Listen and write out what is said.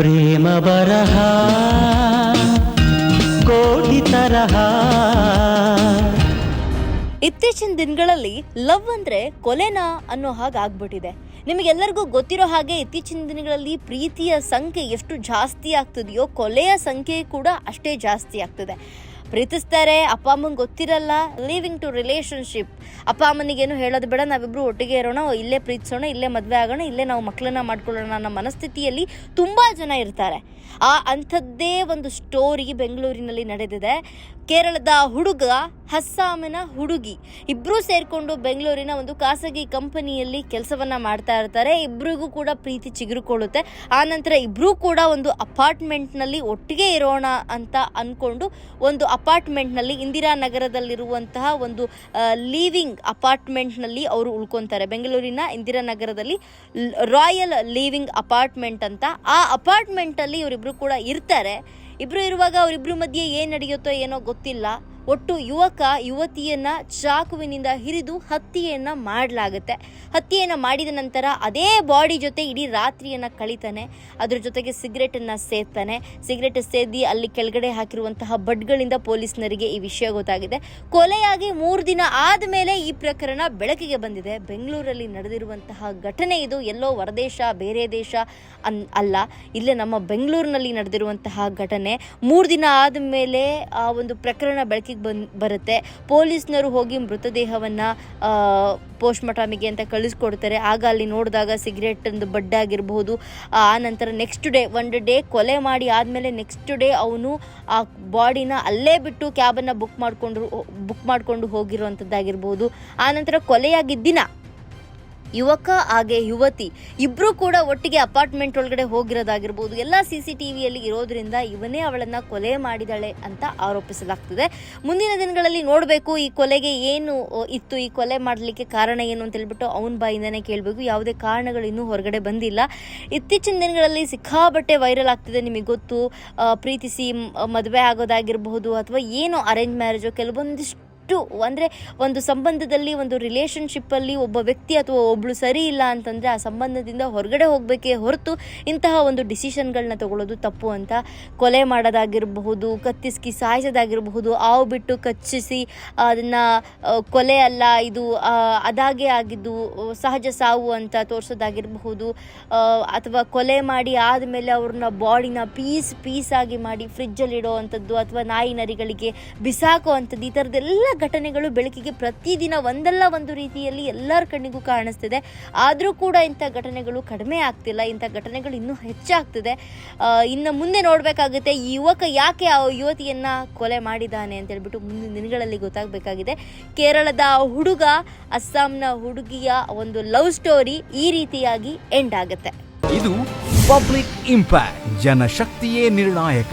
ಪ್ರೇಮ ಬರಹ, ಕೋಟಿ ತರಹ. ಇತ್ತೀಚಿನ ದಿನಗಳಲ್ಲಿ ಲವ್ ಅಂದ್ರೆ ಕೊಲೆನಾ ಅನ್ನೋ ಹಾಗೆ ಆಗ್ಬಿಟ್ಟಿದೆ. ನಿಮಗೆಲ್ಲರಿಗೂ ಗೊತ್ತಿರೋ ಹಾಗೆ ಇತ್ತೀಚಿನ ದಿನಗಳಲ್ಲಿ ಪ್ರೀತಿಯ ಸಂಖ್ಯೆ ಎಷ್ಟು ಜಾಸ್ತಿ ಆಗ್ತಿದೆಯೋ, ಕೊಲೆಯ ಸಂಖ್ಯೆ ಕೂಡ ಅಷ್ಟೇ ಜಾಸ್ತಿ ಆಗ್ತಿದೆ. ಪ್ರೀತಿಸ್ತಾರೆ, ಅಪ್ಪ ಅಮ್ಮಂಗೆ ಗೊತ್ತಿರಲ್ಲ ಲೀವಿಂಗ್ ಟು ರಿಲೇಶನ್ಶಿಪ್ ಅಪ್ಪ ಅಮ್ಮನಿಗೇನು ಹೇಳೋದು ಬೇಡ, ನಾವಿಬ್ರು ಒಟ್ಟಿಗೆ ಇರೋಣ, ಇಲ್ಲೇ ಪ್ರೀತಿಸೋಣ, ಇಲ್ಲೇ ಮದುವೆ ಆಗೋಣ, ಇಲ್ಲೇ ನಾವು ಮಕ್ಕಳನ್ನ ಮಾಡ್ಕೊಳ್ಳೋಣ ಅನ್ನೋ ಮನಸ್ಥಿತಿಯಲ್ಲಿ ತುಂಬ ಜನ ಇರ್ತಾರೆ. ಆ ಅಂಥದ್ದೇ ಒಂದು ಸ್ಟೋರಿ ಬೆಂಗಳೂರಿನಲ್ಲಿ ನಡೆದಿದೆ. ಕೇರಳದ ಹುಡುಗ ಹಸ್ಸಾಮಿನ ಹುಡುಗಿ. ಇಬ್ಬರೂ ಸೇರಿಕೊಂಡು ಬೆಂಗಳೂರಿನ ಒಂದು ಖಾಸಗಿ ಕಂಪನಿಯಲ್ಲಿ ಕೆಲಸವನ್ನ ಮಾಡ್ತಾ ಇರ್ತಾರೆ. ಇಬ್ಬರಿಗೂ ಕೂಡ ಪ್ರೀತಿ ಚಿಗುರುಕೊಳ್ಳುತ್ತೆ. ಆನಂತರ ಇಬ್ಬರೂ ಕೂಡ ಒಂದು ಅಪಾರ್ಟ್ಮೆಂಟ್ನಲ್ಲಿ ಒಟ್ಟಿಗೆ ಇರೋಣ ಅಂತ ಅಂದ್ಕೊಂಡು ಒಂದು ಅಪಾರ್ಟ್ಮೆಂಟ್ನಲ್ಲಿ ಇಂದಿರಾನಗರದಲ್ಲಿರುವಂತಹ ಒಂದು ಲೀವಿಂಗ್ ಅಪಾರ್ಟ್ಮೆಂಟ್ನಲ್ಲಿ ಅವರು ಉಳ್ಕೊತಾರೆ. ಬೆಂಗಳೂರಿನ ಇಂದಿರಾನಗರದಲ್ಲಿ ರಾಯಲ್ ಲೀವಿಂಗ್ ಅಪಾರ್ಟ್ಮೆಂಟ್ ಅಂತ. ಆ ಅಪಾರ್ಟ್ಮೆಂಟಲ್ಲಿ ಇವರಿಬ್ಬರು ಕೂಡ ಇರ್ತಾರೆ. ಇಬ್ರು ಇರುವಾಗ ಅವರಿಬ್ರು ಮಧ್ಯೆ ಏನು ನಡೆಯುತ್ತೋ ಏನೋ ಗೊತ್ತಿಲ್ಲ. ಒಟ್ಟು ಯುವಕ, ಯುವತಿಯನ್ನ ಚಾಕುವಿನಿಂದ ಹಿರಿದು ಹತ್ಯೆಯನ್ನ ಮಾಡಲಾಗುತ್ತೆ. ಹತ್ಯೆಯನ್ನ ಮಾಡಿದ ನಂತರ ಅದೇ ಬಾಡಿ ಜೊತೆ ಇಡೀ ರಾತ್ರಿಯನ್ನ ಕಳಿತಾನೆ. ಅದ್ರ ಜೊತೆಗೆ ಸಿಗರೇಟನ್ನು ಸೇದ್ತಾನೆ. ಸಿಗರೇಟ್ ಸೇದಿ ಅಲ್ಲಿ ಕೆಳಗಡೆ ಹಾಕಿರುವಂತಹ ಬಡ್ಗಳಿಂದ ಪೊಲೀಸ್ನರಿಗೆ ಈ ವಿಷಯ ಗೊತ್ತಾಗಿದೆ. ಕೊಲೆಯಾಗಿ ಮೂರು ದಿನ ಆದಮೇಲೆ ಈ ಪ್ರಕರಣ ಬೆಳಕಿಗೆ ಬಂದಿದೆ. ಬೆಂಗಳೂರಲ್ಲಿ ನಡೆದಿರುವಂತಹ ಘಟನೆ ಇದು ಎಲ್ಲೋ ಹೊರದೇಶ, ಬೇರೆ ದೇಶ ಅನ್, ಅಲ್ಲ. ಇಲ್ಲೇ ನಮ್ಮ ಬೆಂಗಳೂರಿನಲ್ಲಿ ನಡೆದಿರುವಂತಹ ಘಟನೆ. ಮೂರು ದಿನ ಆದಮೇಲೆ ಆ ಒಂದು ಪ್ರಕರಣ ಬೆಳಕಿಗೆ ಬಂದ್ ಬರುತ್ತೆ. ಪೊಲೀಸ್ನವರು ಹೋಗಿ ಮೃತದೇಹವನ್ನು ಪೋಸ್ಟ್ಮಾರ್ಟಮಿಗೆ ಅಂತ ಕಳಿಸ್ಕೊಡ್ತಾರೆ. ಆಗ ಅಲ್ಲಿ ನೋಡಿದಾಗ ಸಿಗರೇಟ್ ಒಂದು ಬಡ್ಡಾಗಿರ್ಬೋದು ಆ, ನಂತರ ನೆಕ್ಸ್ಟ್ ಡೇ ಒಂದು ಡೇ ಕೊಲೆ ಮಾಡಿ ಆದಮೇಲೆ ನೆಕ್ಸ್ಟ್ ಡೇ ಅವನು ಆ ಬಾಡಿನ ಅಲ್ಲೇ ಬಿಟ್ಟು ಕ್ಯಾಬನ್ನು ಬುಕ್ ಮಾಡಿಕೊಂಡು ಬುಕ್ ಮಾಡಿಕೊಂಡು ಹೋಗಿರುವಂಥದ್ದಾಗಿರ್ಬೋದು. ಆನಂತರ ಕೊಲೆಯಾಗಿದ್ದ ದಿನ. ಯುವಕ ಹಾಗೆ ಯುವತಿ ಇಬ್ಬರೂ ಕೂಡ ಒಟ್ಟಿಗೆ ಅಪಾರ್ಟ್ಮೆಂಟ್ ಒಳಗಡೆ ಹೋಗಿರೋದಾಗಿರ್ಬೋದು. ಎಲ್ಲ ಸಿ ಸಿ ಟಿ ವಿಯಲ್ಲಿ ಇರೋದ್ರಿಂದ ಇವನೇ ಅವಳನ್ನ ಕೊಲೆ ಮಾಡಿದಾಳೆ ಅಂತ ಆರೋಪಿಸಲಾಗ್ತಿದೆ. ಮುಂದಿನ ದಿನಗಳಲ್ಲಿ ನೋಡಬೇಕು ಈ ಕೊಲೆಗೆ ಏನು ಇತ್ತು, ಈ ಕೊಲೆ ಮಾಡಲಿಕ್ಕೆ ಕಾರಣ ಏನು ಅಂತ ಹೇಳ್ಬಿಟ್ಟು ಅವನ ಬಾಯಿಂದನೇ ಕೇಳಬೇಕು. ಯಾವುದೇ ಕಾರಣಗಳು ಇನ್ನೂ ಹೊರಗಡೆ ಬಂದಿಲ್ಲ. ಇತ್ತೀಚಿನ ದಿನಗಳಲ್ಲಿ ಸಿಕ್ಕಾಬಟ್ಟೆ ವೈರಲ್ ಆಗ್ತಿದೆ ನಿಮಗೆ ಗೊತ್ತು. ಪ್ರೀತಿಸಿ ಮದುವೆ ಆಗೋದಾಗಿರಬಹುದು ಅಥವಾ ಏನು ಅರೇಂಜ್ ಮ್ಯಾರೇಜು, ಕೆಲವೊಂದಿಷ್ಟು ಅಂದರೆ ಒಂದು ಸಂಬಂಧದಲ್ಲಿ, ಒಂದು ರಿಲೇಷನ್ಶಿಪ್ಪಲ್ಲಿ ಒಬ್ಬ ವ್ಯಕ್ತಿ ಅಥವಾ ಒಬ್ಬಳು ಸರಿ ಇಲ್ಲ ಅಂತಂದರೆ ಆ ಸಂಬಂಧದಿಂದ ಹೊರಗಡೆ ಹೋಗಬೇಕೇ ಹೊರತು ಇಂತಹ ಒಂದು ಡಿಸಿಷನ್ಗಳನ್ನ ತಗೊಳ್ಳೋದು ತಪ್ಪು ಅಂತ ಕೊಲೆ ಮಾಡೋದಾಗಿರಬಹುದು, ಕತ್ತಿಸ್ಕಿ ಸಾಯಿಸೋದಾಗಿರಬಹುದು, ಹಾವು ಬಿಟ್ಟು ಕಚ್ಚಿಸಿ ಅದನ್ನು ಕೊಲೆ ಅಲ್ಲ, ಇದು ಅದಾಗೆ ಆಗಿದ್ದು, ಸಹಜ ಸಾವು ಅಂತ ತೋರಿಸೋದಾಗಿರಬಹುದು ಅಥವಾ ಕೊಲೆ ಮಾಡಿ ಆದಮೇಲೆ ಅವ್ರನ್ನ ಬಾಡಿನ ಪೀಸ್, ಪೀಸಾಗಿ ಮಾಡಿ ಫ್ರಿಜ್ಜಲ್ಲಿ ಇಡೋ ಅಂಥದ್ದು ಅಥವಾ ನಾಯಿ ನರಿಗಳಿಗೆ ಬಿಸಾಕೋ ಅಂಥದ್ದು, ಈ ಥರದ್ದೆಲ್ಲ ಘಟನೆಗಳು ಬೆಳಕಿಗೆ ಪ್ರತಿದಿನ ಒಂದಲ್ಲ ಒಂದು ರೀತಿಯಲ್ಲಿ ಎಲ್ಲರ ಕಣ್ಣಿಗೂ ಕಾಣಿಸ್ತಿದೆ. ಆದರೂ ಕೂಡ ಇಂಥ ಘಟನೆಗಳು ಕಡಿಮೆ ಆಗ್ತಿಲ್ಲ. ಇಂಥ ಘಟನೆಗಳು ಇನ್ನೂ ಹೆಚ್ಚಾಗ್ತಿದೆ. ಇನ್ನು ಮುಂದೆ ನೋಡಬೇಕಾಗುತ್ತೆ ಈ ಯುವಕ ಯಾಕೆ ಆ ಯುವತಿಯನ್ನು ಕೊಲೆ ಮಾಡಿದ್ದಾನೆ ಅಂತ ಹೇಳ್ಬಿಟ್ಟು ಮುಂದಿನ ದಿನಗಳಲ್ಲಿ ಗೊತ್ತಾಗಬೇಕಾಗಿದೆ. ಕೇರಳದ ಹುಡುಗ, ಅಸ್ಸಾಂನ ಹುಡುಗಿಯ ಒಂದು ಲವ್ ಸ್ಟೋರಿ ಈ ರೀತಿಯಾಗಿ ಎಂಡ್ ಆಗುತ್ತೆ. ಇದು ಪಬ್ಲಿಕ್ ಇಂಪ್ಯಾಕ್ಟ್, ಜನಶಕ್ತಿಯೇ ನಿರ್ಣಾಯಕ.